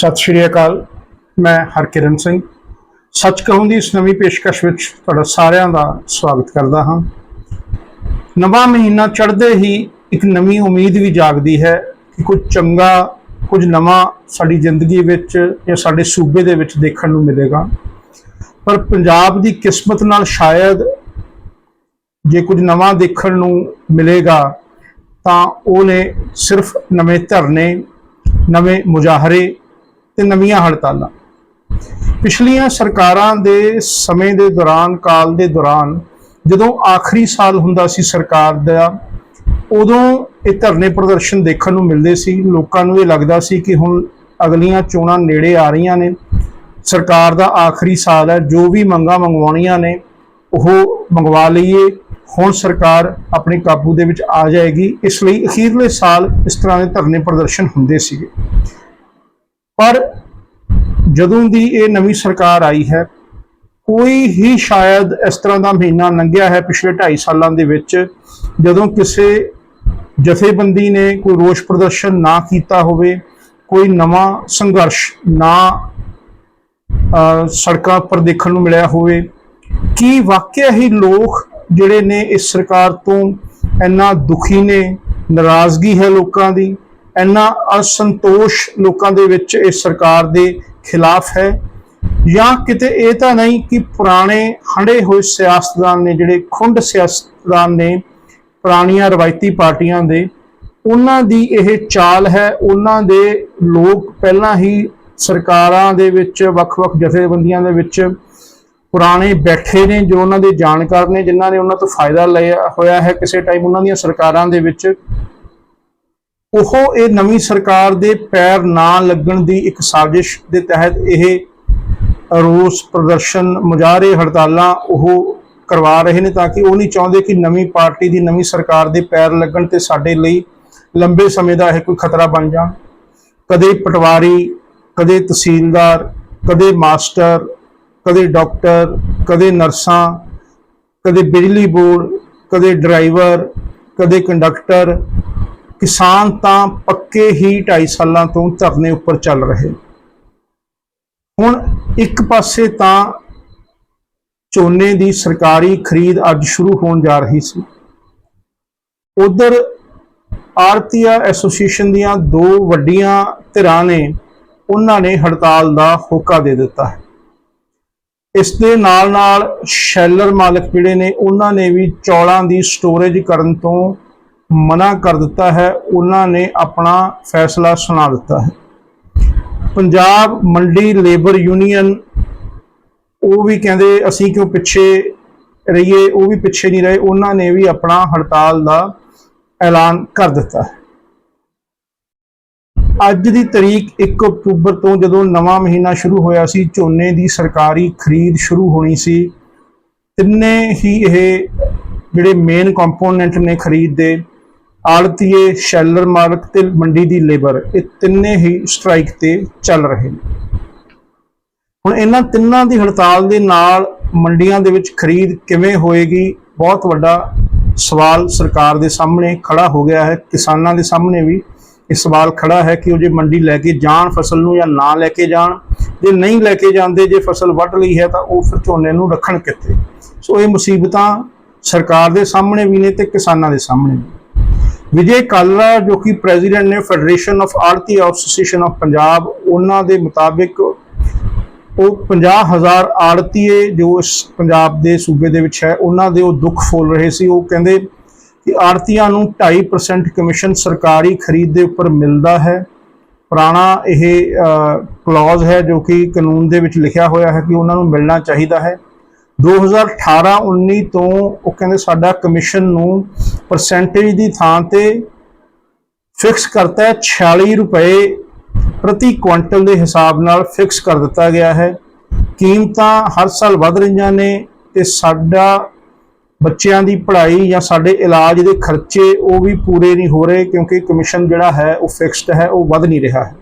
ਸਤਿ ਸ਼੍ਰੀ ਅਕਾਲ, ਮੈਂ ਹਰਕਿਰਨ ਸਿੰਘ। ਸੱਚ ਕਹੂੰ ਦੀ ਇਸ ਨਵੀਂ ਪੇਸ਼ਕਸ਼ ਵਿੱਚ ਤੁਹਾਡਾ ਸਾਰਿਆਂ ਦਾ ਸਵਾਗਤ ਕਰਦਾ ਹਾਂ। ਨਵਾਂ ਮਹੀਨਾ ਚੜ੍ਹਦੇ ਹੀ ਇੱਕ ਨਵੀਂ ਉਮੀਦ ਵੀ ਜਾਗਦੀ ਹੈ ਕਿ ਕੁਝ ਚੰਗਾ, ਕੁਝ ਨਵਾਂ ਸਾਡੀ ਜ਼ਿੰਦਗੀ ਵਿੱਚ ਜਾਂ ਸਾਡੇ ਸੂਬੇ ਦੇ ਵਿੱਚ ਦੇਖਣ ਨੂੰ ਮਿਲੇਗਾ। ਪਰ ਪੰਜਾਬ ਦੀ ਕਿਸਮਤ ਨਾਲ ਸ਼ਾਇਦ ਜੇ ਕੁਝ ਨਵਾਂ ਦੇਖਣ ਨੂੰ ਮਿਲੇਗਾ, ਤਾਂ ਉਹਨੇ ਸਿਰਫ ਨਵੇਂ ਧਰਨੇ, ਨਵੇਂ ਮੁਜ਼ਾਹਰੇ ਤੇ ਨਵੀਆਂ ਹੜਤਾਲਾਂ। ਪਿਛਲੀਆਂ ਸਰਕਾਰਾਂ ਦੇ ਸਮੇਂ ਦੇ ਦੌਰਾਨ, ਕਾਲ ਦੇ ਦੌਰਾਨ ਜਦੋਂ ਆਖਰੀ ਸਾਲ ਹੁੰਦਾ ਸੀ ਸਰਕਾਰ ਦਾ, ਉਦੋਂ ਇਹ ਧਰਨੇ ਪ੍ਰਦਰਸ਼ਨ ਦੇਖਣ ਨੂੰ ਮਿਲਦੇ ਸੀ। ਲੋਕਾਂ ਨੂੰ ਇਹ ਲੱਗਦਾ ਸੀ ਕਿ ਹੁਣ ਅਗਲੀਆਂ ਚੋਣਾਂ ਨੇੜੇ ਆ ਰਹੀਆਂ ਨੇ। ਸਰਕਾਰ ਦਾ ਆਖਰੀ ਸਾਲ ਹੈ, ਜੋ ਵੀ ਮੰਗਾਂ ਮੰਗਵਾਉਣੀਆਂ ਨੇ, ਉਹ ਮੰਗਵਾ ਲਈਏ। ਹੁਣ ਸਰਕਾਰ ਆਪਣੇ ਕਾਬੂ ਦੇ ਵਿੱਚ ਆ ਜਾਏਗੀ। ਇਸ ਲਈ ਅਖੀਰਲੇ ਸਾਲ ਇਸ ਤਰ੍ਹਾਂ ਦੇ ਧਰਨੇ ਪ੍ਰਦਰਸ਼ਨ ਹੁੰਦੇ ਸੀਗੇ। ਪਰ ਜਦੋਂ ਦੀ ਇਹ ਨਵੀਂ ਸਰਕਾਰ ਆਈ ਹੈ, ਕੋਈ ਹੀ ਸ਼ਾਇਦ ਇਸ ਤਰ੍ਹਾਂ ਦਾ ਮਹੀਨਾ ਲੰਘਿਆ ਹੈ ਪਿਛਲੇ 2.5 ਸਾਲਾਂ ਦੇ ਵਿੱਚ, ਜਦੋਂ ਕਿਸੇ ਜਥੇਬੰਦੀ ਨੇ ਕੋਈ ਰੋਸ ਪ੍ਰਦਰਸ਼ਨ ਨਾ ਕੀਤਾ ਹੋਵੇ, ਕੋਈ ਨਵਾਂ ਸੰਘਰਸ਼ ਨਾ ਸੜਕਾਂ ਉੱਪਰ ਦੇਖਣ ਨੂੰ ਮਿਲਿਆ ਹੋਵੇ, ਕੀ ਵਾਕਿਆ ਹੀ ਲੋਕ ਜਿਹੜੇ ਨੇ ਇਸ ਸਰਕਾਰ ਤੋਂ ਇੰਨਾ ਦੁਖੀ ਨੇ, ਨਾਰਾਜ਼ਗੀ ਹੈ ਲੋਕਾਂ ਦੀ? ਇੰਨਾ ਅਸੰਤੋਸ਼ ਲੋਕਾਂ ਦੇ ਵਿੱਚ ਇਸ ਸਰਕਾਰ ਦੇ ਖਿਲਾਫ ਹੈ ਜਾਂ ਕਿਤੇ ਇਹ ਤਾਂ ਨਹੀਂ ਕਿ ਪੁਰਾਣੇ ਹੰਡੇ ਹੋਏ ਸਿਆਸਤਦਾਨ ਨੇ, ਜਿਹੜੇ ਖੁੰਡ ਸਿਆਸਤਦਾਨ ਨੇ, ਪੁਰਾਣੀਆਂ ਰਵਾਇਤੀ ਪਾਰਟੀਆਂ ਦੇ, ਉਹਨਾਂ ਦੀ ਇਹ ਚਾਲ ਹੈ, ਉਹਨਾਂ ਦੇ ਲੋਕ ਪਹਿਲਾਂ ਹੀ ਸਰਕਾਰਾਂ ਦੇ ਵਿੱਚ, ਵੱਖ-ਵੱਖ ਜਥੇਬੰਦੀਆਂ ਦੇ ਵਿੱਚ ਪੁਰਾਣੇ ਬੈਠੇ ਨੇ, ਜੋ ਉਹਨਾਂ ਦੇ ਜਾਣਕਾਰ ਨੇ, ਜਿਨ੍ਹਾਂ ਨੇ ਉਹਨਾਂ ਤੋਂ ਫਾਇਦਾ ਲਿਆ ਹੋਇਆ ਹੈ ਕਿਸੇ ਟਾਈਮ ਉਹਨਾਂ ਦੀਆਂ ਸਰਕਾਰਾਂ ਦੇ ਵਿੱਚ। ਉਹ ਇਹ ਨਵੀਂ ਸਰਕਾਰ ਦੇ ਪੈਰ ਨਾ ਲੱਗਣ ਦੀ ਇੱਕ ਸਾਜ਼ਿਸ਼ ਦੇ ਤਹਿਤ ਇਹ ਰੋਸ ਪ੍ਰਦਰਸ਼ਨ ਮੁਜ਼ਾਹਰੇ ਹੜਤਾਲਾਂ ਉਹ ਕਰਵਾ ਰਹੇ ਨੇ ਤਾਂ ਕਿ ਉਹ ਨਹੀਂ ਚਾਹੁੰਦੇ ਕਿ ਨਵੀਂ ਪਾਰਟੀ ਦੀ ਨਵੀਂ ਸਰਕਾਰ ਦੇ ਪੈਰ ਲੱਗਣ ਤੇ ਸਾਡੇ ਲਈ ਲੰਬੇ ਸਮੇਂ ਦਾ ਇਹ ਕੋਈ ਖਤਰਾ ਬਣ ਜਾਣ। ਕਦੇ ਪਟਵਾਰੀ, ਕਦੇ ਤਹਿਸੀਲਦਾਰ, ਕਦੇ ਮਾਸਟਰ, ਕਦੇ ਡਾਕਟਰ, ਕਦੇ ਨਰਸਾਂ, ਕਦੇ ਬਿਜਲੀ ਬੋਰਡ, ਕਦੇ ਡਰਾਈਵਰ, ਕਦੇ ਕੰਡਕਟਰ ਕਿਸਾਨ ਤਾਂ ਪੱਕੇ ਹੀ 2.5 ਸਾਲਾਂ ਤੋਂ ਧਰਨੇ ਉੱਪਰ ਚੱਲ ਰਹੇ। ਹੁਣ ਇੱਕ ਪਾਸੇ ਤਾਂ ਝੋਨੇ ਦੀ ਸਰਕਾਰੀ ਖਰੀਦ ਅੱਜ ਸ਼ੁਰੂ ਹੋਣ ਜਾ ਰਹੀ ਸੀ। ਉਧਰ ਆਰਤੀਆ ਐਸੋਸੀਏਸ਼ਨ ਦੀਆਂ ਦੋ ਵੱਡੀਆਂ ਧਿਰਾਂ ਨੇ ਉਹਨਾਂ ਨੇ ਹੜਤਾਲ ਦਾ ਹੋਕਾ ਦੇ ਦਿੱਤਾ ਹੈ। ਇਸ ਦੇ ਨਾਲ ਨਾਲ ਸ਼ੈਲਰ ਮਾਲਕ ਜਿਹੜੇ ਨੇ, ਉਹਨਾਂ ਨੇ ਵੀ ਚੌਲਾਂ ਦੀ ਸਟੋਰੇਜ ਕਰਨ ਤੋਂ ਮਨਾ ਕਰ ਦਿੱਤਾ ਹੈ, ਉਹਨਾਂ ਨੇ ਆਪਣਾ ਫੈਸਲਾ ਸੁਣਾ ਦਿੱਤਾ ਹੈ। ਪੰਜਾਬ ਮੰਡੀ ਲੇਬਰ ਯੂਨੀਅਨ, ਉਹ ਵੀ ਕਹਿੰਦੇ ਅਸੀਂ ਕਿਉਂ ਪਿੱਛੇ ਰਹੀਏ, ਉਹ ਵੀ ਪਿੱਛੇ ਨਹੀਂ ਰਹੇ, ਉਹਨਾਂ ਨੇ ਵੀ ਆਪਣਾ ਹੜਤਾਲ ਦਾ ਐਲਾਨ ਕਰ ਦਿੱਤਾ ਹੈ। ਅੱਜ ਦੀ ਤਰੀਕ 1 ਅਕਤੂਬਰ ਤੋਂ ਜਦੋਂ ਨਵਾਂ ਮਹੀਨਾ ਸ਼ੁਰੂ ਹੋਇਆ ਸੀ, ਝੋਨੇ ਦੀ ਸਰਕਾਰੀ ਖਰੀਦ ਸ਼ੁਰੂ ਹੋਣੀ ਸੀ, ਤਿੰਨੇ ਹੀ ਇਹ ਜਿਹੜੇ ਮੇਨ ਕੰਪੋਨੈਂਟ ਨੇ ਖਰੀਦ ਦੇ ਆੜਤੀਏ ਸ਼ੈਲਰ ਮਾਲਕ ਤੇ ਮੰਡੀ ਦੀ ਲੇਬਰ, ਇਹ ਤਿੰਨੇ ਹੀ ਸਟ੍ਰਾਈਕ ਤੇ ਚੱਲ ਰਹੇ ਨੇ। ਹੁਣ ਇਹਨਾਂ ਤਿੰਨਾਂ ਦੀ ਹੜਤਾਲ ਦੇ ਨਾਲ ਮੰਡੀਆਂ ਦੇ ਵਿੱਚ ਖਰੀਦ ਕਿਵੇਂ ਹੋਏਗੀ, ਬਹੁਤ ਵੱਡਾ ਸਵਾਲ ਸਰਕਾਰ ਦੇ ਸਾਹਮਣੇ ਖੜਾ ਹੋ ਗਿਆ ਹੈ। ਕਿਸਾਨਾਂ ਦੇ ਸਾਹਮਣੇ ਵੀ ਇਹ ਸਵਾਲ ਖੜਾ ਹੈ ਕਿ ਉਹ ਜੇ ਮੰਡੀ ਲੈ ਕੇ ਜਾਣ ਫਸਲ ਨੂੰ ਜਾਂ ਨਾ ਲੈ ਕੇ ਜਾਣ। ਜੇ ਨਹੀਂ ਲੈ ਕੇ ਜਾਂਦੇ, ਜੇ ਫਸਲ ਵੱਢ ਲਈ ਹੈ ਤਾਂ ਉਹ ਫਿਰ ਝੋਨੇ ਨੂੰ ਰੱਖਣ ਕਿੱਥੇ? ਸੋ ਇਹ ਮੁਸੀਬਤਾਂ ਸਰਕਾਰ ਦੇ ਸਾਹਮਣੇ ਵੀ ਨੇ ਤੇ ਕਿਸਾਨਾਂ ਦੇ ਸਾਹਮਣੇ ਵੀ ਵਿਜੇ ਕਾਲਰਾ, ਜੋ ਕਿ ਪ੍ਰੈਜ਼ੀਡੈਂਟ ਨੇ ਫੈਡਰੇਸ਼ਨ ਆਫ ਆਰਤੀ ਐਸੋਸੀਏਸ਼ਨ ਆਫ ਪੰਜਾਬ ਉਹਨਾਂ ਦੇ ਮੁਤਾਬਿਕ ਉਹ 50000 ਆੜਤੀਏ ਜੋ ਇਸ ਪੰਜਾਬ ਦੇ ਸੂਬੇ ਦੇ ਵਿੱਚ ਹੈ, ਉਹਨਾਂ ਦੇ ਉਹ ਦੁੱਖ ਫੋਲ ਰਹੇ ਸੀ। ਉਹ ਕਹਿੰਦੇ ਕਿ ਆੜਤੀਆਂ ਨੂੰ 2.5% ਕਮਿਸ਼ਨ ਸਰਕਾਰੀ ਖਰੀਦ ਦੇ ਉੱਪਰ ਮਿਲਦਾ ਹੈ। ਪੁਰਾਣਾ ਇਹ ਕਲੌਜ਼ ਹੈ ਜੋ ਕਿ ਕਾਨੂੰਨ ਦੇ ਵਿੱਚ ਲਿਖਿਆ ਹੋਇਆ ਹੈ ਕਿ ਉਹਨਾਂ ਨੂੰ ਮਿਲਣਾ ਚਾਹੀਦਾ ਹੈ। 2018-19 ਤੋਂ ਉਹ ਕਹਿੰਦੇ ਸਾਡਾ ਕਮਿਸ਼ਨ ਨੂੰ ਪਰਸੈਂਟੇਜ ਦੀ ਥਾਂ ਤੇ ਫਿਕਸ ਕਰਤਾ ਹੈ 46 ਰੁਪਏ ਪ੍ਰਤੀ ਕੁਇੰਟਲ ਦੇ ਹਿਸਾਬ ਨਾਲ ਫਿਕਸ ਕਰ ਦਿੱਤਾ ਗਿਆ ਹੈ। ਕੀਮਤਾਂ ਹਰ ਸਾਲ ਵਧ ਰਹੀਆਂ ਨੇ ਤੇ ਸਾਡਾ ਬੱਚਿਆਂ ਦੀ ਪੜ੍ਹਾਈ ਜਾਂ ਸਾਡੇ ਇਲਾਜ ਦੇ ਖਰਚੇ ਉਹ ਵੀ ਪੂਰੇ ਨਹੀਂ ਹੋ ਰਹੇ ਕਿਉਂਕਿ ਕਮਿਸ਼ਨ ਜਿਹੜਾ ਹੈ ਉਹ ਫਿਕਸਡ ਹੈ, ਉਹ ਵਧ ਨਹੀਂ ਰਿਹਾ ਹੈ।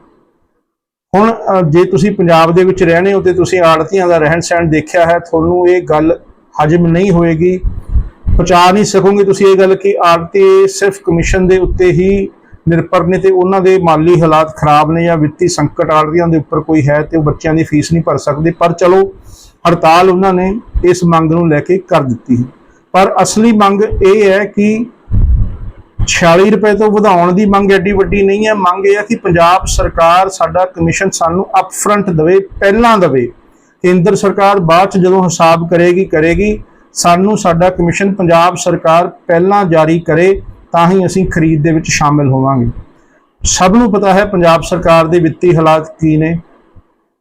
ਹੁਣ ਜੇ ਤੁਸੀਂ ਪੰਜਾਬ ਦੇ ਵਿੱਚ ਰਹਿਣੇ ਹੋ ਤੇ ਤੁਸੀਂ ਆੜਤੀਆਂ ਦਾ ਰਹਿਣ ਸਹਿਣ ਦੇਖਿਆ ਹੈ, ਤੁਹਾਨੂੰ ਇਹ ਗੱਲ ਹਜਮ ਨਹੀਂ ਹੋਏਗੀ। ਪਹੁੰਚਾ ਨਹੀਂ ਸਕੋਗੇ ਤੁਸੀਂ ਇਹ ਗੱਲ ਕਿ ਆੜਤੀ ਸਿਰਫ ਕਮਿਸ਼ਨ ਦੇ ਉੱਤੇ ਹੀ ਨਿਰਭਰ ਨੇ ਤੇ ਉਹਨਾਂ ਦੇ ਮਾਲੀ ਹਾਲਾਤ ਖਰਾਬ ਨੇ ਜਾਂ ਵਿੱਤੀ ਸੰਕਟ ਆੜਤੀਆਂ ਦੇ ਉੱਪਰ ਕੋਈ ਹੈ ਤੇ ਉਹ ਬੱਚਿਆਂ ਦੀ ਫੀਸ ਨਹੀਂ ਭਰ ਸਕਦੇ। ਪਰ ਚਲੋ, ਹੜਤਾਲ ਉਹਨਾਂ ਨੇ ਇਸ ਮੰਗ ਨੂੰ ਲੈ ਕੇ ਕਰ ਦਿੱਤੀ। ਪਰ ਅਸਲੀ ਮੰਗ ਇਹ ਹੈ ਕਿ 46 ਰੁਪਏ ਤੋਂ ਵਧਾਉਣ ਦੀ ਮੰਗ ਐਡੀ ਵੱਡੀ ਨਹੀਂ ਹੈ। ਮੰਗ ਇਹ ਹੈ ਕਿ ਪੰਜਾਬ ਸਰਕਾਰ ਸਾਡਾ ਕਮਿਸ਼ਨ ਸਾਨੂੰ ਅਪਫਰੰਟ ਦੇਵੇ, ਪਹਿਲਾਂ ਦੇਵੇ। ਕੇਂਦਰ ਸਰਕਾਰ ਬਾਅਦ ਚ ਜਦੋਂ ਹਿਸਾਬ ਕਰੇਗੀ ਕਰੇਗੀ। ਸਾਨੂੰ ਸਾਡਾ ਕਮਿਸ਼ਨ ਪੰਜਾਬ ਸਰਕਾਰ ਪਹਿਲਾਂ ਜਾਰੀ ਕਰੇ, ਤਾਂ ਹੀ ਅਸੀਂ ਖਰੀਦ ਦੇ ਵਿੱਚ ਸ਼ਾਮਿਲ ਹੋਵਾਂਗੇ। ਸਭ ਨੂੰ ਪਤਾ ਹੈ ਪੰਜਾਬ ਸਰਕਾਰ ਦੇ ਵਿੱਤੀ ਹਾਲਾਤ ਕੀ ਨੇ।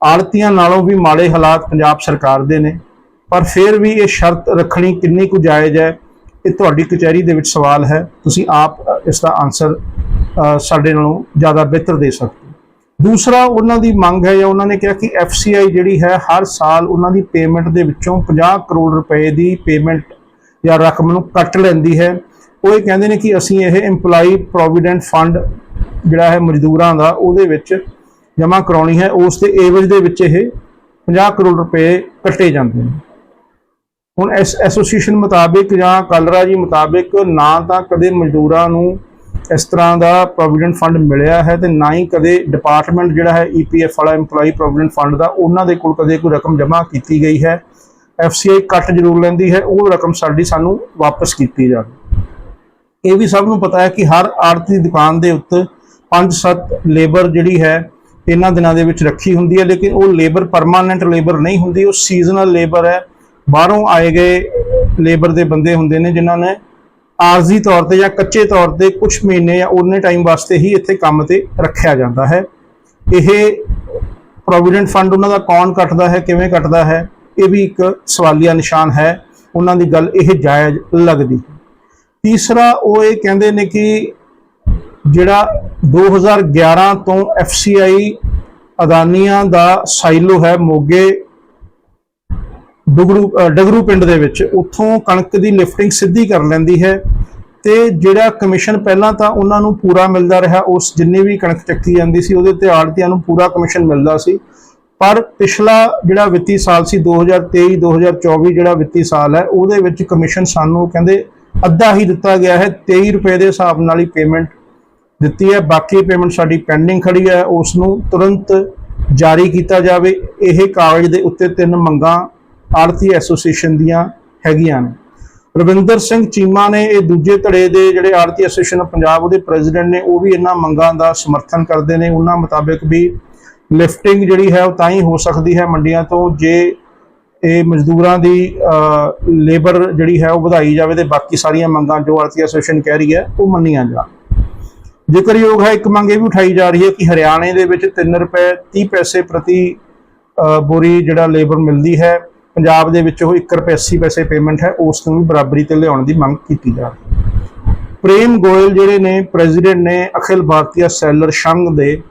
ਆੜਤੀਆਂ ਨਾਲੋਂ ਵੀ ਮਾੜੇ ਹਾਲਾਤ ਪੰਜਾਬ ਸਰਕਾਰ ਦੇ ਨੇ। ਪਰ ਫਿਰ ਵੀ ਇਹ ਸ਼ਰਤ ਰੱਖਣੀ ਕਿੰਨੀ ਕੁ ਜਾਇਜ਼ ਹੈ ਇਹ ਤੁਹਾਡੀ ਕਚਹਿਰੀ ਦੇ ਵਿੱਚ ਸਵਾਲ ਹੈ, ਤੁਸੀਂ ਆਪ ਇਸ ਦਾ ਆਨਸਰ ਸਾਡੇ ਨਾਲੋਂ ਜ਼ਿਆਦਾ ਬਿਹਤਰ ਦੇ ਸਕਦੇ ਹੋ। ਦੂਸਰਾ, ਉਹਨਾਂ ਦੀ ਮੰਗ ਹੈ ਜਾਂ ਉਹਨਾਂ ਨੇ ਕਿਹਾ ਕਿ FCI ਜਿਹੜੀ ਹੈ, ਹਰ ਸਾਲ ਉਹਨਾਂ ਦੀ ਪੇਮੈਂਟ ਦੇ ਵਿੱਚੋਂ 50 ਕਰੋੜ ਰੁਪਏ ਦੀ ਪੇਮੈਂਟ ਜਾਂ ਰਕਮ ਨੂੰ ਕੱਟ ਲੈਂਦੀ ਹੈ। ਉਹ ਇਹ ਕਹਿੰਦੇ ਨੇ ਕਿ ਅਸੀਂ ਇਹ EMPLOYE ਪ੍ਰੋਵੀਡੈਂਟ ਫੰਡ ਜਿਹੜਾ ਹੈ ਮਜ਼ਦੂਰਾਂ ਦਾ, ਉਹਦੇ ਵਿੱਚ ਜਮ੍ਹਾਂ ਕਰਾਉਣੀ ਹੈ। ਉਸ ਦੇ ਏਵਜ ਦੇ ਵਿੱਚ ਇਹ 50 ਕਰੋੜ ਰੁਪਏ ਕੱਟੇ ਜਾਂਦੇ ਨੇ। ਹੁਣ ਇਸ ਐਸੋਸੀਏਸ਼ਨ ਮੁਤਾਬਿਕ ਜਾਂ ਕਲਰਾ ਜੀ ਮੁਤਾਬਿਕ ਨਾ ਤਾਂ ਕਦੇ ਮਜ਼ਦੂਰਾਂ ਨੂੰ ਇਸ ਤਰ੍ਹਾਂ ਦਾ ਪ੍ਰੋਵੀਡੈਂਟ ਫੰਡ ਮਿਲਿਆ ਹੈ ਤੇ ਨਾ ਹੀ ਕਦੇ ਡਿਪਾਰਟਮੈਂਟ ਜਿਹੜਾ ਹੈ ਈਪੀਐਫ ਵਾਲਾ EMPLOYE ਪ੍ਰੋਵੀਡੈਂਟ ਫੰਡ ਦਾ ਉਹਨਾਂ ਦੇ ਕੋਲ ਕਦੇ ਕੋਈ ਰਕਮ ਜਮ੍ਹਾਂ ਕੀਤੀ ਗਈ ਹੈ। ਐਫਸੀਆਈ ਕੱਟ ਜ਼ਰੂਰ ਲੈਂਦੀ ਹੈ, ਉਹ ਰਕਮ ਸਾਡੀ ਸਾਨੂੰ ਵਾਪਸ ਕੀਤੀ ਜਾਵੇ। ਇਹ ਵੀ ਸਭ ਨੂੰ ਪਤਾ ਹੈ ਕਿ ਹਰ ਆੜਤੀ ਦੁਕਾਨ ਦੇ ਉੱਤੇ 5-7 ਲੇਬਰ ਜਿਹੜੀ ਹੈ ਇਹਨਾਂ ਦਿਨਾਂ ਦੇ ਵਿੱਚ ਰੱਖੀ ਹੁੰਦੀ ਹੈ, ਲੇਕਿਨ ਉਹ ਲੇਬਰ ਪਰਮਾਨੈਂਟ ਲੇਬਰ ਨਹੀਂ ਹੁੰਦੀ, ਉਹ ਸੀਜ਼ਨਲ ਲੇਬਰ ਹੈ। ਬਾਹਰੋਂ ਆਏ ਗਏ ਲੇਬਰ ਦੇ ਬੰਦੇ ਹੁੰਦੇ ਨੇ ਜਿਨ੍ਹਾਂ ਨੇ ਆਰਜ਼ੀ ਤੌਰ ਤੇ ਜਾਂ ਕੱਚੇ ਤੌਰ ਤੇ ਕੁਝ ਮਹੀਨੇ ਜਾਂ ਉਹਨੇ ਟਾਈਮ ਵਾਸਤੇ ਹੀ ਇੱਥੇ ਕੰਮ ਤੇ ਰੱਖਿਆ ਜਾਂਦਾ ਹੈ। ਇਹ ਪ੍ਰੋਵੀਡੈਂਟ ਫੰਡ ਉਹਨਾਂ ਦਾ ਕੌਣ ਕੱਟਦਾ ਹੈ, ਕਿਵੇਂ ਕੱਟਦਾ ਹੈ, ਇਹ ਵੀ ਇੱਕ ਸਵਾਲੀਆ ਨਿਸ਼ਾਨ ਹੈ। ਉਹਨਾਂ ਦੀ ਗੱਲ ਇਹ ਜਾਇਜ਼ ਲੱਗਦੀ। ਤੀਸਰਾ, ਉਹ ਇਹ ਕਹਿੰਦੇ ਨੇ ਕਿ ਜਿਹੜਾ 2011 ਤੋਂ FCI ਅਦਾਨੀਆਂ ਦਾ ਸਾਈਲੋ ਹੈ ਮੋਗੇ ਡੁਗਰੂ ਅ, ਡਗਰੂ ਪਿੰਡ ਦੇ ਵਿੱਚ ਉੱਥੋਂ ਕਣਕ ਦੀ ਲਿਫਟਿੰਗ ਸਿੱਧੀ ਕਰ ਲੈਂਦੀ ਹੈ ਤੇ ਜਿਹੜਾ ਕਮਿਸ਼ਨ ਪਹਿਲਾਂ ਤਾਂ ਉਹਨਾਂ ਨੂੰ ਪੂਰਾ ਮਿਲਦਾ ਰਿਹਾ ਉਸ ਜਿੰਨੀ ਵੀ ਕਣਕ ਚੱਕੀ ਜਾਂਦੀ ਸੀ ਉਹਦੇ ਤੇ ਆੜਤੀਆਂ ਨੂੰ ਪੂਰਾ ਕਮਿਸ਼ਨ ਮਿਲਦਾ ਸੀ। ਪਰ ਪਿਛਲਾ ਜਿਹੜਾ ਵਿੱਤੀ ਸਾਲ ਸੀ 2023 2024 ਜਿਹੜਾ ਵਿੱਤੀ ਸਾਲ ਹੈ ਉਹਦੇ ਵਿੱਚ ਕਮਿਸ਼ਨ ਸਾਨੂੰ ਕਹਿੰਦੇ ਅੱਧਾ ਹੀ ਦਿੱਤਾ ਗਿਆ ਹੈ 23 ਰੁਪਏ ਦੇ ਹਿਸਾਬ ਨਾਲ ਹੀ ਪੇਮੈਂਟ ਦਿੱਤੀ ਹੈ। ਬਾਕੀ ਪੇਮੈਂਟ ਸਾਡੀ ਪੈਂਡਿੰਗ ਖੜੀ ਹੈ ਉਸ ਨੂੰ ਤੁਰੰਤ ਜਾਰੀ ਕੀਤਾ ਜਾਵੇ। ਇਹ ਕਾਗਜ਼ ਦੇ ਉੱਤੇ ਤਿੰਨ ਮੰਗਾਂ ਆੜਤੀ ਐਸੋਸੀਏਸ਼ਨ ਦੀਆਂ ਹੈਗੀਆਂ ਨੇ। ਰਵਿੰਦਰ ਸਿੰਘ ਚੀਮਾ ਨੇ ਇਹ ਦੂਜੇ ਧੜੇ ਦੇ ਜਿਹੜੇ ਆੜਤੀ ਐਸੋਸੀਏਸ਼ਨ ਪੰਜਾਬ, ਉਹਦੇ ਪ੍ਰੈਜ਼ੀਡੈਂਟ ਨੇ, ਉਹ ਵੀ ਇਹਨਾਂ ਮੰਗਾਂ ਦਾ ਸਮਰਥਨ ਕਰਦੇ ਨੇ। ਉਹਨਾਂ ਮੁਤਾਬਿਕ ਵੀ ਲਿਫਟਿੰਗ ਜਿਹੜੀ ਹੈ, ਉਹ ਤਾਂ ਹੀ ਹੋ ਸਕਦੀ ਹੈ ਮੰਡੀਆਂ ਤੋਂ, ਜੇ ਇਹ ਮਜ਼ਦੂਰਾਂ ਦੀ ਲੇਬਰ ਜਿਹੜੀ ਹੈ, ਉਹ ਵਧਾਈ ਜਾਵੇ ਤੇ ਬਾਕੀ ਸਾਰੀਆਂ ਮੰਗਾਂ ਜੋ ਆੜਤੀ ਐਸੋਸੀਏਸ਼ਨ ਕਹਿ ਰਹੀ ਹੈ, ਉਹ ਮੰਨੀਆਂ ਜਾਣ। ਜ਼ਿਕਰਯੋਗ ਹੈ, ਇੱਕ ਮੰਗ ਇਹ ਵੀ ਉਠਾਈ ਜਾ ਰਹੀ ਹੈ ਕਿ ਹਰਿਆਣੇ ਦੇ ਵਿੱਚ 3 ਰੁਪਏ 30 ਪੈਸੇ ਪ੍ਰਤੀ ਬੋਰੀ ਜਿਹੜਾ ਲੇਬਰ ਮਿਲਦੀ ਹੈ ਪੰਜਾਬ ਦੇ ਵਿੱਚ ਉਹ 1 ਰੁਪਏ 80 ਪੈਸੇ ਪੇਮੈਂਟ ਹੈ, ਉਸ ਨੂੰ ਵੀ ਬਰਾਬਰੀ ਤੇ ਲਿਆਉਣ ਦੀ ਮੰਗ ਕੀਤੀ ਜਾ ਰਹੀ ਹੈ। ਪ੍ਰੇਮ ਗੋਇਲ ਜਿਹੜੇ ਨੇ ਪ੍ਰੈਜ਼ੀਡੈਂਟ ਨੇ, ਅਖਿਲ ਭਾਰਤੀय ਸੈਲਰ ਸੰਘ ਦੇ,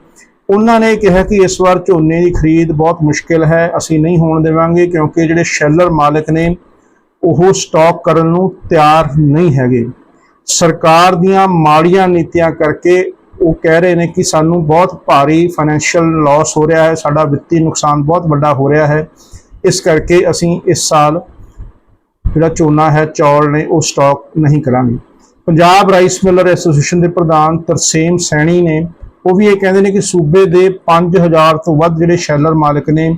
ਉਹਨਾਂ ਨੇ ਕਿਹਾ ਕਿ ਇਸ ਵਾਰ ਝੋਨੇ ਦੀ ਖਰੀਦ ਬਹੁਤ ਮੁਸ਼ਕਿਲ ਹੈ, ਅਸੀਂ ਨਹੀਂ ਹੋਣ ਦੇਵਾਂਗੇ ਕਿਉਂਕਿ ਜਿਹੜੇ ਸ਼ੈਲਰ ਮਾਲਕ ਨੇ, ਉਹ ਸਟਾਕ ਕਰਨ ਨੂੰ ਤਿਆਰ ਨਹੀਂ ਹੈਗੇ। ਸਰਕਾਰ ਦੀਆਂ ਮਾੜੀਆਂ ਨੀਤੀਆਂ ਕਰਕੇ ਉਹ ਕਹਿ ਰਹੇ ਨੇ ਕਿ ਸਾਨੂੰ ਬਹੁਤ ਭਾਰੀ ਫਾਈਨੈਂਸ਼ੀਅਲ ਲਾਸ ਹੋ ਰਿਹਾ ਹੈ, ਸਾਡਾ ਵਿੱਤੀ ਨੁਕਸਾਨ ਬਹੁਤ ਵੱਡਾ ਹੋ ਰਿਹਾ ਹੈ। ਇਸ ਕਰਕੇ ਅਸੀਂ ਇਸ ਸਾਲ ਜਿਹੜਾ ਝੋਨਾ ਹੈ, ਚੌਲ ਨੇ ਉਹ ਸਟਾਕ ਨਹੀਂ ਕਰਾਂਗੇ। ਪੰਜਾਬ ਰਾਈਸ ਮਿਲਰ ਐਸੋਸੀਏਸ਼ਨ ਦੇ ਪ੍ਰਧਾਨ ਤਰਸੇਮ ਸੈਣੀ ਨੇ ਉਹ ਵੀ ਇਹ ਕਹਿੰਦੇ ਨੇ ਕਿ ਸੂਬੇ ਦੇ 5000 ਤੋਂ ਵੱਧ ਜਿਹੜੇ ਸ਼ੈਲਰ ਮਾਲਕ ਨੇ,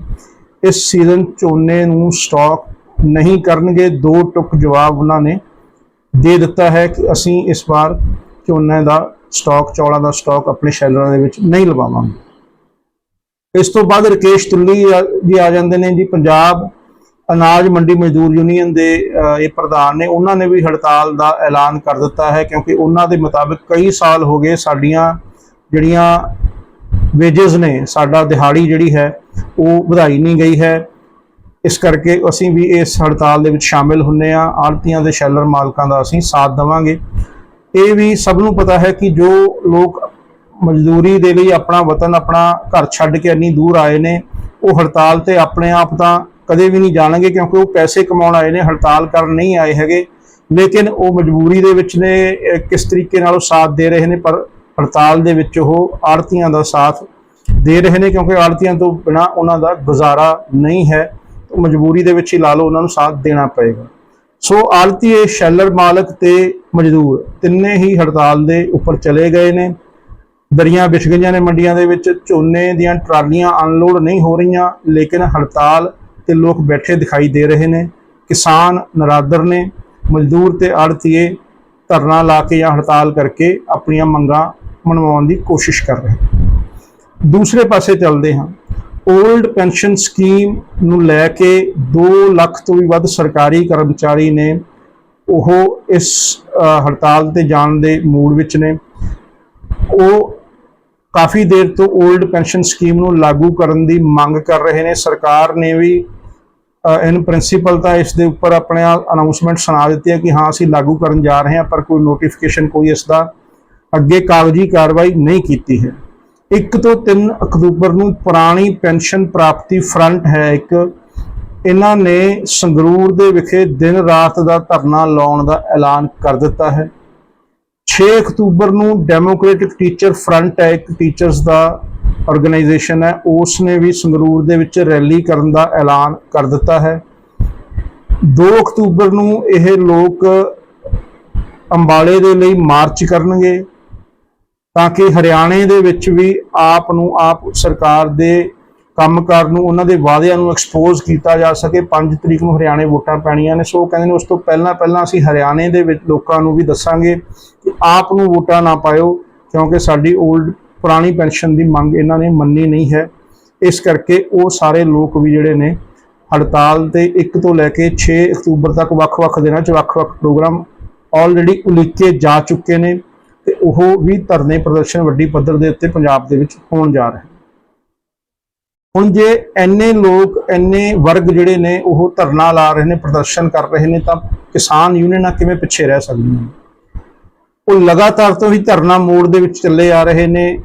ਇਸ ਸੀਜ਼ਨ ਝੋਨੇ ਨੂੰ ਸਟਾਕ ਨਹੀਂ ਕਰਨਗੇ। ਦੋ ਟੁਕ ਜਵਾਬ ਉਹਨਾਂ ਨੇ ਦੇ ਦਿੱਤਾ ਹੈ ਕਿ ਅਸੀਂ ਇਸ ਵਾਰ ਝੋਨੇ ਦਾ ਸਟਾਕ ਚੌਲਾਂ ਦਾ ਸਟਾਕ ਆਪਣੇ ਸ਼ੈਲਰਾਂ ਦੇ ਵਿੱਚ ਨਹੀਂ ਲਵਾਵਾਂਗੇ। ਇਸ ਤੋਂ ਬਾਅਦ ਰਕੇਸ਼ ਤੁੱਲੀ ਆ- ਜੀ ਆ ਜਾਂਦੇ ਨੇ ਜੀ, ਪੰਜਾਬ, ਅਨਾਜ ਮੰਡੀ ਮਜ਼ਦੂਰ ਯੂਨੀਅਨ ਦੇ ਇਹ ਪ੍ਰਧਾਨ ਨੇ, ਉਹਨਾਂ ਨੇ ਵੀ ਹੜਤਾਲ ਦਾ ਐਲਾਨ ਕਰ ਦਿੱਤਾ ਹੈ, ਕਿਉਂਕਿ ਉਹਨਾਂ ਦੇ ਮੁਤਾਬਕ ਕਈ ਸਾਲ ਹੋ ਗਏ ਸਾਡੀਆਂ ਜਿਹੜੀਆਂ ਵੇਜਸ ਨੇ, ਸਾਡਾ ਦਿਹਾੜੀ ਜਿਹੜੀ ਹੈ, ਉਹ ਵਧਾਈ ਨਹੀਂ ਗਈ ਹੈ। ਇਸ ਕਰਕੇ ਅਸੀਂ ਵੀ ਇਸ ਹੜਤਾਲ ਦੇ ਵਿੱਚ ਸ਼ਾਮਿਲ ਹੁੰਨੇ ਆ। ਆੜਤੀਆਂ ਦੇ ਸ਼ੈਲਰ ਮਾਲਕਾਂ ਦਾ ਅਸੀਂ ਸਾਥ ਦੇਵਾਂਗੇ। ਇਹ ਵੀ ਸਭ ਨੂੰ ਪਤਾ ਹੈ ਕਿ ਜੋ ਲੋਕ ਮਜ਼ਦੂਰੀ ਦੇ ਲਈ ਆਪਣਾ ਵਤਨ, ਆਪਣਾ ਘਰ ਛੱਡ ਕੇ ਇੰਨੀ ਦੂਰ ਆਏ ਨੇ, ਉਹ ਹੜਤਾਲ ਤੇ ਆਪਣੇ ਆਪ ਤਾਂ ਕਦੇ ਵੀ ਨਹੀਂ ਜਾਣਗੇ ਕਿਉਂਕਿ ਉਹ ਪੈਸੇ ਕਮਾਉਣ ਆਏ ਨੇ, ਹੜਤਾਲ ਕਰਨ ਨਹੀਂ ਆਏ ਹੈਗੇ। ਲੇਕਿਨ ਉਹ ਮਜਬੂਰੀ ਦੇ ਵਿੱਚ ਨੇ ਕਿਸ ਤਰੀਕੇ ਨਾਲ ਉਹ ਸਾਥ ਦੇ ਰਹੇ ਨੇ, ਪਰ ਹੜਤਾਲ ਦੇ ਵਿੱਚ ਉਹ ਆੜਤੀਆਂ ਦਾ ਸਾਥ ਦੇ ਰਹੇ ਨੇ ਕਿਉਂਕਿ ਆੜਤੀਆਂ ਤੋਂ ਬਿਨਾ ਉਹਨਾਂ ਦਾ ਗੁਜ਼ਾਰਾ ਨਹੀਂ ਹੈ। ਤਾਂ ਮਜਬੂਰੀ ਦੇ ਵਿੱਚ ਹੀ ਲਾ ਲਓ, ਉਹਨਾਂ ਨੂੰ ਸਾਥ ਦੇਣਾ ਪਏਗਾ। ਸੋ ਆੜਤੀਏ ਸ਼ੈਲਰ ਮਾਲਕ ਤੇ ਮਜ਼ਦੂਰ ਤਿੰਨੇ ਹੀ ਹੜਤਾਲ ਦੇ ਉੱਪਰ ਚਲੇ ਗਏ ਨੇ। ਦਰੀਆਂ ਵਿਛ ਗਈਆਂ ਨੇ ਮੰਡੀਆਂ ਦੇ ਵਿੱਚ। ਝੋਨੇ ਦੀਆਂ ਟਰਾਲੀਆਂ ਅਨਲੋਡ ਨਹੀਂ ਹੋ ਰਹੀਆਂ, ਲੇਕਿਨ ਹੜਤਾਲ ਤੇ ਲੋਕ ਬੈਠੇ ਦਿਖਾਈ ਦੇ ਰਹੇ ਨੇ। ਕਿਸਾਨ ਨਰਾਦਰ ਨੇ ਮਜ਼ਦੂਰ ਤੇ ਆੜਤੀਏ ਧਰਨਾ ਲਾ ਕੇ ਜਾਂ ਹੜਤਾਲ ਕਰਕੇ ਆਪਣੀਆਂ ਮੰਗਾਂ ਮਨਵਾਉਣ ਦੀ ਕੋਸ਼ਿਸ਼ ਕਰ ਰਹੇ ਦੂਸਰੇ ਪਾਸੇ ਚੱਲਦੇ ਹਾਂ। 올ਡ ਪੈਨਸ਼ਨ ਸਕੀਮ ਨੂੰ ਲੈ ਕੇ 2 ਲੱਖ ਤੋਂ ਵੀ ਵੱਧ ਸਰਕਾਰੀ ਕਰਮਚਾਰੀ ਨੇ ਉਹ ਇਸ ਹੜਤਾਲ ਤੇ ਜਾਣ ਦੇ ਮੂਡ ਵਿੱਚ ਨੇ। ਉਹ ਕਾਫੀ ਦੇਰ ਤੋਂ 올ਡ ਪੈਨਸ਼ਨ ਸਕੀਮ ਨੂੰ ਲਾਗੂ ਕਰਨ ਦੀ ਮੰਗ ਕਰ ਰਹੇ ਨੇ। ਸਰਕਾਰ ਨੇ ਵੀ ਇਨ ਪ੍ਰਿੰਸੀਪਲ ਤਾਂ ਇਸ ਦੇ ਉੱਪਰ ਆਪਣੇ ਅਨਾਉਂਸਮੈਂਟ ਸੁਣਾ ਦਿੱਤੀ ਹੈ ਕਿ ਹਾਂ, ਅਸੀਂ ਲਾਗੂ ਕਰਨ ਜਾ ਰਹੇ ਹਾਂ, ਪਰ ਕੋਈ ਨੋਟੀਫਿਕੇਸ਼ਨ, ਕੋਈ ਇਸ ਦਾ ਅੱਗੇ ਕਾਗਜ਼ੀ ਕਾਰਵਾਈ ਨਹੀਂ ਕੀਤੀ ਹੈ। 1 ਤੋਂ 3 ਅਕਤੂਬਰ ਨੂੰ ਪੁਰਾਣੀ ਪੈਨਸ਼ਨ ਪ੍ਰਾਪਤੀ ਫਰੰਟ ਹੈ ਇੱਕ। ਇਹਨਾਂ ਨੇ ਸੰਗਰੂਰ ਦੇ ਵਿਖੇ ਦਿਨ ਰਾਤ ਦਾ ਧਰਨਾ ਲਾਉਣ ਦਾ ਐਲਾਨ ਕਰ ਦਿੱਤਾ ਹੈ। 6 ਅਕਤੂਬਰ ਨੂੰ ਡੈਮੋਕ੍ਰੈਟਿਕ ਟੀਚਰ ਫਰੰਟ ਹੈ, ਇੱਕ ਟੀਚਰਸ ਦਾ ਆਰਗੇਨਾਈਜੇਸ਼ਨ ਹੈ ਉਸ ਨੇ ਵੀ ਸੰਗਰੂਰ ਦੇ ਵਿੱਚ ਰੈਲੀ ਕਰਨ ਦਾ ਐਲਾਨ ਕਰ ਦਿੱਤਾ ਹੈ। 2 ਅਕਤੂਬਰ ਨੂੰ ਇਹ ਲੋਕ ਅੰਬਾਲੇ ਦੇ ਲਈ ਮਾਰਚ ਕਰਨਗੇ, ਤਾਂ ਕਿ ਹਰਿਆਣੇ ਦੇ ਵਿੱਚ ਵੀ ਆਪ ਨੂੰ ਆਪ ਸਰਕਾਰ ਦੇ ਕੰਮਕਾਰ ਨੂੰ ਉਹਨਾਂ ਦੇ ਵਾਅਦਿਆਂ ਨੂੰ ਐਕਸਪੋਜ਼ ਕੀਤਾ ਜਾ ਸਕੇ। 5 ਤਰੀਕ ਨੂੰ ਹਰਿਆਣੇ ਵੋਟਾਂ ਪੈਣੀਆਂ ਨੇ। ਸੋ ਕਹਿੰਦੇ ਨੇ ਉਸ ਤੋਂ ਪਹਿਲਾਂ ਪਹਿਲਾਂ ਅਸੀਂ ਹਰਿਆਣੇ ਦੇ ਵਿੱਚ ਲੋਕਾਂ ਨੂੰ ਵੀ ਦੱਸਾਂਗੇ ਕਿ ਆਪ ਨੂੰ ਵੋਟਾਂ ਨਾ ਪਾਇਓ, ਕਿਉਂਕਿ ਸਾਡੀ 올ਡ ਪੁਰਾਣੀ ਪੈਨਸ਼ਨ ਦੀ ਮੰਗ ਇਹਨਾਂ ਨੇ ਮੰਨੀ ਨਹੀਂ ਹੈ। ਇਸ ਕਰਕੇ ਉਹ ਸਾਰੇ ਲੋਕ ਵੀ ਜਿਹੜੇ ਨੇ ਹੜਤਾਲ ਤੇ 1 ਤੋਂ ਲੈ ਕੇ 6 ਅਕਤੂਬਰ ਤੱਕ ਵੱਖ-ਵੱਖ ਦਿਨਾਂ 'ਚ ਵੱਖ-ਵੱਖ ਪ੍ਰੋਗਰਾਮ ਆਲਰੇਡੀ ਉਲੀਕੇ ਜਾ ਚੁੱਕੇ ਨੇ ਤੇ ਉਹ ਵੀ ਧਰਨੇ ਪ੍ਰਦਰਸ਼ਨ ਵੱਡੀ ਪੱਧਰ ਦੇ ਉੱਤੇ ਪੰਜਾਬ ਦੇ ਵਿੱਚ ਹੋਣ ਜਾ ਰਹੇ ਹੁਣ ਜੇ ਐਨੇ ਲੋਕ ਐਨੇ ਵਰਗ ਜਿਹੜੇ ਨੇ, ਉਹ ਧਰਨਾ ਲਾ ਰਹੇ ਨੇ, ਪ੍ਰਦਰਸ਼ਨ ਕਰ ਰਹੇ ਨੇ, ਤਾਂ ਕਿਸਾਨ ਯੂਨੀਅਨਾਂ ਕਿਵੇਂ ਪਿੱਛੇ ਰਹਿ ਸਕਦੀਆਂ? ਉਹ ਲਗਾਤਾਰ ਤੋਂ ਹੀ ਧਰਨਾ ਮੋੜ ਦੇ ਵਿੱਚ ਚੱਲੇ ਆ ਰਹੇ ਨੇ।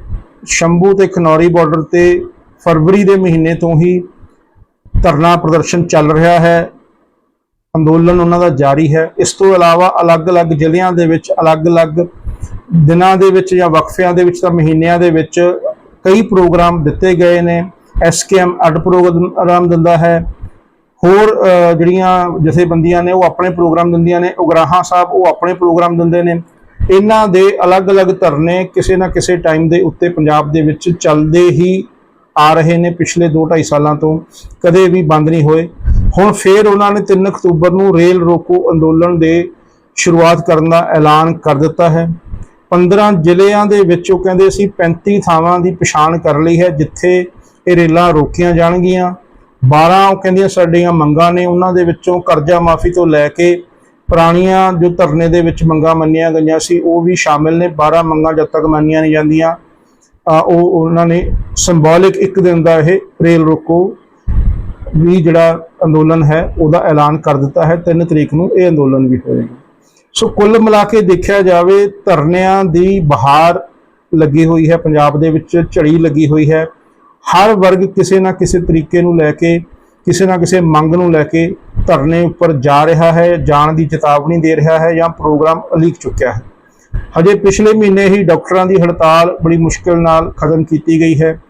ਸ਼ੰਭੂ ਤੇ ਖਨੌਰੀ ਬਾਰਡਰ ਤੇ ਫਰਵਰੀ ਦੇ ਮਹੀਨੇ ਤੋਂ ਹੀ ਧਰਨਾ ਪ੍ਰਦਰਸ਼ਨ ਚੱਲ ਰਿਹਾ ਹੈ। ਅੰਦੋਲਨ ਉਹਨਾਂ ਦਾ ਜਾਰੀ ਹੈ। ਇਸ ਤੋਂ ਇਲਾਵਾ ਅਲੱਗ-ਅਲੱਗ ਜ਼ਿਲ੍ਹਿਆਂ ਦੇ ਵਿੱਚ, ਅਲੱਗ-ਅਲੱਗ ਦਿਨਾਂ ਦੇ ਵਿੱਚ ਜਾਂ ਵਕਫਿਆਂ ਦੇ ਵਿੱਚ ਤਾਂ ਮਹੀਨਿਆਂ ਦੇ ਵਿੱਚ ਕਈ ਪ੍ਰੋਗਰਾਮ ਦਿੱਤੇ ਗਏ ਨੇ। ਐਸਕੇਐਮ ਅੱਡ ਪ੍ਰੋਗਰਾਮ ਦਿੰਦਾ ਹੈ। ਹੋਰ ਜਿਹੜੀਆਂ ਜਥੇਬੰਦੀਆਂ ਨੇ, ਉਹ ਆਪਣੇ ਪ੍ਰੋਗਰਾਮ ਦਿੰਦੀਆਂ ਨੇ। ਉਗਰਾਹਾਂ ਸਾਹਿਬ, ਉਹ ਆਪਣੇ ਪ੍ਰੋਗਰਾਮ ਦਿੰਦੇ ਨੇ। ਇਹਨਾਂ ਦੇ ਅਲੱਗ-ਅਲੱਗ ਧਰਨੇ ਕਿਸੇ ਨਾ ਕਿਸੇ ਟਾਈਮ ਦੇ ਉੱਤੇ ਪੰਜਾਬ ਦੇ ਵਿੱਚ ਚੱਲਦੇ ਹੀ ਆ ਰਹੇ ਨੇ ਪਿਛਲੇ 2-2.5 ਸਾਲਾਂ ਤੋਂ। ਕਦੇ ਵੀ ਬੰਦ ਨਹੀਂ ਹੋਏ। ਹੁਣ ਫੇਰ ਉਹਨਾਂ ਨੇ 3 ਅਕਤੂਬਰ ਨੂੰ ਰੇਲ ਰੋਕੋ ਅੰਦੋਲਨ ਦੇ ਸ਼ੁਰੂਆਤ ਕਰਨ ਦਾ ਐਲਾਨ ਕਰ ਦਿੱਤਾ ਹੈ। 15 ਜ਼ਿਲ੍ਹਿਆਂ ਦੇ ਵਿੱਚ ਉਹ ਕਹਿੰਦੇ ਅਸੀਂ 35 ਥਾਵਾਂ ਦੀ ਪਛਾਣ ਕਰ ਲਈ ਹੈ, ਜਿੱਥੇ ਇਹ ਰੇਲਾਂ ਰੋਕੀਆਂ ਜਾਣਗੀਆਂ। 12 ਉਹ ਕਹਿੰਦੀਆਂ ਸਾਡੀਆਂ ਮੰਗਾਂ ਨੇ, ਉਹਨਾਂ ਦੇ ਵਿੱਚੋਂ ਕਰਜ਼ਾ ਮਾਫੀ ਤੋਂ ਲੈ ਕੇ ਪੁਰਾਣੀਆਂ ਜੋ ਧਰਨੇ ਦੇ ਵਿੱਚ ਮੰਗਾਂ ਮੰਨੀਆਂ ਗਈਆਂ ਸੀ, ਉਹ ਵੀ ਸ਼ਾਮਿਲ ਨੇ। 12 ਮੰਗਾਂ ਜਦ ਤੱਕ ਮੰਨੀਆਂ ਨਹੀਂ ਜਾਂਦੀਆਂ ਉਹ ਉਹਨਾਂ ਨੇ ਸਿੰਬੋਲਿਕ ਇੱਕ ਦਿਨ ਦਾ ਇਹ ਰੇਲ ਰੋਕੋ ਵੀ ਜਿਹੜਾ ਅੰਦੋਲਨ ਹੈ, ਉਹਦਾ ਐਲਾਨ ਕਰ ਦਿੱਤਾ ਹੈ। 3 ਤਰੀਕ ਨੂੰ ਇਹ ਅੰਦੋਲਨ ਵੀ ਹੋਏਗਾ। ਸੋ ਕੁੱਲ ਮਿਲਾ ਕੇ ਦੇਖਿਆ ਜਾਵੇ, ਧਰਨਿਆਂ ਦੀ ਬਹਾਰ ਲੱਗੀ ਹੋਈ ਹੈ, ਪੰਜਾਬ ਦੇ ਵਿੱਚ ਝੜੀ ਲੱਗੀ ਹੋਈ ਹੈ। ਹਰ ਵਰਗ ਕਿਸੇ ਨਾ ਕਿਸੇ ਤਰੀਕੇ ਨੂੰ ਲੈ ਕੇ, ਕਿਸੇ ਨਾ ਕਿਸੇ ਮੰਗ ਨੂੰ ਲੈ ਕੇ ਧਰਨੇ ਉੱਪਰ ਜਾ ਰਿਹਾ ਹੈ, ਜਾਣ ਦੀ ਚੇਤਾਵਨੀ ਦੇ ਰਿਹਾ ਹੈ ਜਾਂ ਪ੍ਰੋਗਰਾਮ ਅਲੀਕ ਚੁੱਕਿਆ ਹੈ। ਹਜੇ ਪਿਛਲੇ ਮਹੀਨੇ ਹੀ ਡਾਕਟਰਾਂ ਦੀ ਹੜਤਾਲ ਬੜੀ ਮੁਸ਼ਕਲ ਨਾਲ ਖਤਮ ਕੀਤੀ ਗਈ ਹੈ।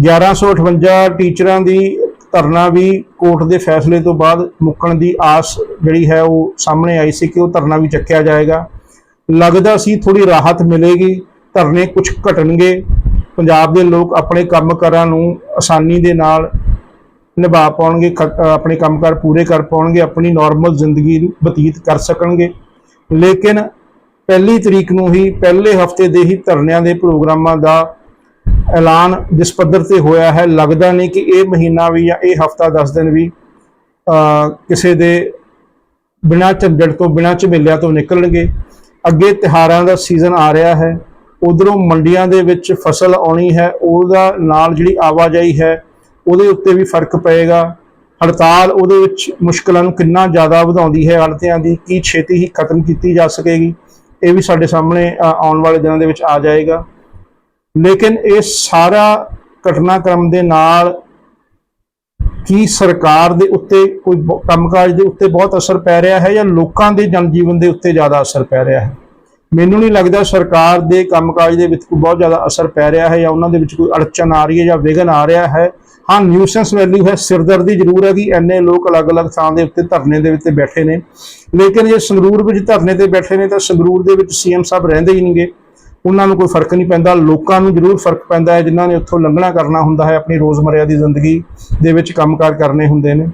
1158 ਟੀਚਰਾਂ ਦੀ ਧਰਨਾ ਵੀ ਕੋਰਟ ਦੇ ਫੈਸਲੇ ਤੋਂ ਬਾਅਦ ਮੁੱਕਣ ਦੀ ਆਸ ਜਿਹੜੀ ਹੈ ਉਹ ਸਾਹਮਣੇ ਆਈ ਸੀ ਕਿ ਉਹ ਧਰਨਾ ਵੀ ਚੱਕਿਆ ਜਾਏਗਾ। ਲੱਗਦਾ ਸੀ ਥੋੜੀ ਰਾਹਤ ਮਿਲੇਗੀ, ਧਰਨੇ ਕੁਝ ਘਟਣਗੇ। ਪੰਜਾਬ ਦੇ ਲੋਕ ਆਪਣੇ ਕੰਮਕਾਰਾਂ ਨੂੰ ਆਸਾਨੀ ਦੇ ਨਾਲ ਨਿਭਾ ਪਾਉਣਗੇ ਖ- ਅ, ਆਪਣੇ ਕੰਮਕਾਰ ਪੂਰੇ ਕਰ ਪਾਉਣਗੇ ਆਪਣੀ ਨਾਰਮਲ ਜ਼ਿੰਦਗੀ ਬਤੀਤ ਕਰ ਸਕਣਗੇ। ਲੇਕਿਨ ਪਹਿਲੀ ਤਰੀਕ ਨੂੰ ਹੀ ਪਹਿਲੇ ਹਫ਼ਤੇ ਦੇ ਹੀ ਧਰਨਿਆਂ ਦੇ ਪ੍ਰੋਗਰਾਮਾਂ ਦਾ ਐਲਾਨ ਜਿਸ ਪੱਧਰ ਤੇ ਹੋਇਆ ਹੈ ਲੱਗਦਾ ਨਹੀਂ ਕਿ ਇਹ ਮਹੀਨਾ ਵੀ ਜਾਂ ਇਹ ਹਫਤਾ 10 ਦਿਨ ਵੀ ਕਿਸੇ ਦੇ ਬਿਨਾਂ ਝੰਜਟ ਤੋਂ ਬਿਨਾਂ ਝਮੇਲਿਆਂ ਤੋਂ ਨਿਕਲਣਗੇ। ਅੱਗੇ ਤਿਹਾਰਾਂ ਦਾ ਸੀਜ਼ਨ ਆ ਰਿਹਾ ਹੈ। ਉਧਰੋਂ ਮੰਡੀਆਂ ਦੇ ਵਿੱਚ ਫਸਲ ਆਉਣੀ ਹੈ, ਉਹਦਾ ਨਾਲ ਜਿਹੜੀ ਆਵਾਜਾਈ ਹੈ, ਉਹਦੇ ਉੱਤੇ ਵੀ ਫ਼ਰਕ ਪਏਗਾ। ਹੜਤਾਲ ਉਹਦੇ ਵਿੱਚ ਮੁਸ਼ਕਲਾਂ ਨੂੰ ਕਿੰਨਾ ਜ਼ਿਆਦਾ ਵਧਾਉਂਦੀ ਹੈ ਅੜਤਿਆਂ ਦੀ ਕੀ ਛੇਤੀ ਹੀ ਖਤਮ ਕੀਤੀ ਜਾ ਸਕੇਗੀ, ਇਹ ਵੀ ਸਾਡੇ ਸਾਹਮਣੇ ਆਉਣ ਵਾਲੇ ਦਿਨਾਂ ਦੇ ਵਿੱਚ ਆ ਜਾਏਗਾ। ਲੇਕਿਨ ਇਹ ਸਾਰਾ ਘਟਨਾਕ੍ਰਮ ਦੇ ਨਾਲ ਕੀ ਸਰਕਾਰ ਦੇ ਉੱਤੇ, ਕੋਈ ਬ- ਕੰਮਕਾਜ ਦੇ ਉੱਤੇ ਬਹੁਤ ਅਸਰ ਪੈ ਰਿਹਾ ਹੈ ਜਾਂ ਲੋਕਾਂ ਦੇ ਜਨਜੀਵਨ ਦੇ ਉੱਤੇ ਜ਼ਿਆਦਾ ਅਸਰ ਪੈ ਰਿਹਾ ਹੈ? ਮੈਨੂੰ ਨਹੀਂ ਲੱਗਦਾ ਸਰਕਾਰ ਦੇ ਕੰਮਕਾਜ ਦੇ ਵਿੱਚ ਕੋਈ ਬਹੁਤ ਜ਼ਿਆਦਾ ਅਸਰ ਪੈ ਰਿਹਾ ਹੈ ਜਾਂ ਉਹਨਾਂ ਦੇ ਵਿੱਚ ਕੋਈ ਅੜਚਨ ਆ ਰਹੀ ਹੈ ਜਾਂ ਵਿਘਨ ਆ ਰਿਹਾ ਹੈ। ਹਾਂ ਨਿਊਸੈਂਸ ਵੈਲਿਊ ਹੈ, ਸਿਰਦਰਦੀ ਜ਼ਰੂਰ ਹੈ ਕਿ ਐਨੇ ਲੋਕ ਅਲੱਗ-ਅਲੱਗ ਥਾਂ ਦੇ ਉੱਤੇ ਧਰਨੇ ਦੇ ਉੱਤੇ ਬੈਠੇ ਨੇ। ਲੇਕਿਨ ਜੇ ਸੰਗਰੂਰ ਵਿੱਚ ਧਰਨੇ ਤੇ ਬੈਠੇ ਨੇ ਤਾਂ ਸੰਗਰੂਰ ਦੇ ਵਿੱਚ ਸੀਐਮ ਸਾਹਿਬ ਰਹਿੰਦੇ ਹੀ ਨਹੀਂਗੇ ਉਹਨਾਂ ਨੂੰ ਕੋਈ ਫ਼ਰਕ ਨਹੀਂ ਪੈਂਦਾ। ਲੋਕਾਂ ਨੂੰ ਜ਼ਰੂਰ ਫ਼ਰਕ ਪੈਂਦਾ ਹੈ, ਜਿਨ੍ਹਾਂ ਨੇ ਉੱਥੋਂ ਲੰਘਣਾ ਕਰਨਾ ਹੁੰਦਾ ਹੈ, ਆਪਣੀ ਰੋਜ਼ਮਰਿਆ ਦੀ ਜ਼ਿੰਦਗੀ ਦੇ ਵਿੱਚ ਕੰਮਕਾਰ ਕਰਨੇ ਹੁੰਦੇ ਨੇ।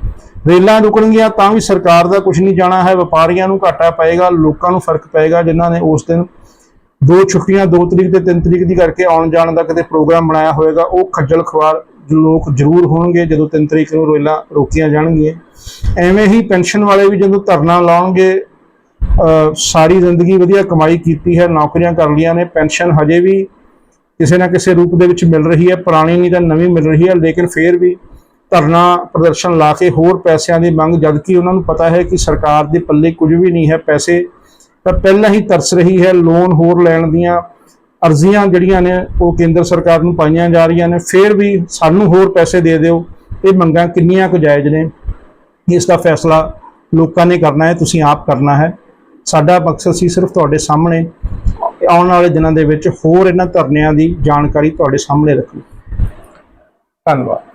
ਰੇਲਾਂ ਰੁਕਣਗੀਆਂ ਤਾਂ ਵੀ ਸਰਕਾਰ ਦਾ ਕੁਝ ਨਹੀਂ ਜਾਣਾ ਹੈ, ਵਪਾਰੀਆਂ ਨੂੰ ਘਾਟਾ ਪਏਗਾ, ਲੋਕਾਂ ਨੂੰ ਫ਼ਰਕ ਪਏਗਾ, ਜਿਨ੍ਹਾਂ ਨੇ ਉਸ ਦਿਨ ਦੋ ਛੁੱਟੀਆਂ 2 ਤਰੀਕ ਤੇ 3 ਤਰੀਕ ਦੀ ਕਰਕੇ ਆਉਣ ਜਾਣ ਦਾ ਕਿਤੇ ਪ੍ਰੋਗਰਾਮ ਬਣਾਇਆ ਹੋਵੇਗਾ, ਉਹ ਖੱਜਲ ਖਵਾਰ ਲੋਕ ਜ਼ਰੂਰ ਹੋਣਗੇ ਜਦੋਂ 3 ਤਰੀਕ ਨੂੰ ਰੇਲਾਂ ਰੋਕੀਆਂ ਜਾਣਗੀਆਂ। ਐਵੇਂ ਹੀ ਪੈਨਸ਼ਨ ਵਾਲੇ ਵੀ ਜਦੋਂ ਧਰਨਾ ਲਾਉਣਗੇ ਸਾਰੀ ਜ਼ਿੰਦਗੀ ਵਧੀਆ ਕਮਾਈ ਕੀਤੀ ਹੈ, ਨੌਕਰੀਆਂ ਕਰ ਲਈਆਂ ਨੇ, ਪੈਨਸ਼ਨ ਹਜੇ ਵੀ ਕਿਸੇ ਨਾ ਕਿਸੇ ਰੂਪ ਦੇ ਵਿੱਚ ਮਿਲ ਰਹੀ ਹੈ, ਪੁਰਾਣੀ ਨਹੀਂ ਤਾਂ ਨਵੀਂ ਮਿਲ ਰਹੀ ਹੈ, ਲੇਕਿਨ ਫਿਰ ਵੀ ਧਰਨਾ ਪ੍ਰਦਰਸ਼ਨ ਲਾ ਕੇ ਹੋਰ ਪੈਸਿਆਂ ਦੀ ਮੰਗ ਜਦਕਿ ਉਹਨਾਂ ਨੂੰ ਪਤਾ ਹੈ ਕਿ ਸਰਕਾਰ ਦੇ ਪੱਲੇ ਕੁਝ ਵੀ ਨਹੀਂ ਹੈ ਪੈਸੇ, ਤਾਂ ਪਹਿਲਾਂ ਹੀ ਤਰਸ ਰਹੀ ਹੈ ਲੋਨ ਹੋਰ ਲੈਣ ਦੀਆਂ ਅਰਜ਼ੀਆਂ ਜਿਹੜੀਆਂ ਨੇ, ਉਹ ਕੇਂਦਰ ਸਰਕਾਰ ਨੂੰ ਪਾਈਆਂ ਜਾ ਰਹੀਆਂ ਨੇ। ਫਿਰ ਵੀ ਸਾਨੂੰ ਹੋਰ ਪੈਸੇ ਦੇ ਦਿਓ, ਇਹ ਮੰਗਾਂ ਕਿੰਨੀਆਂ ਕੁ ਜਾਇਜ਼ ਨੇ? ਇਸ ਦਾ ਫੈਸਲਾ ਲੋਕਾਂ ਨੇ ਕਰਨਾ ਹੈ, ਤੁਸੀਂ ਆਪ ਕਰਨਾ ਹੈ। ਸਾਡਾ ਮਕਸਦ ਸੀ ਸਿਰਫ ਤੁਹਾਡੇ ਸਾਹਮਣੇ, ਆਉਣ ਵਾਲੇ ਦਿਨਾਂ ਦੇ ਵਿੱਚ ਹੋਰ ਇਹਨਾਂ ਧਰਨਿਆਂ ਦੀ ਜਾਣਕਾਰੀ ਤੁਹਾਡੇ ਸਾਹਮਣੇ ਰੱਖਣੀ। ਧੰਨਵਾਦ।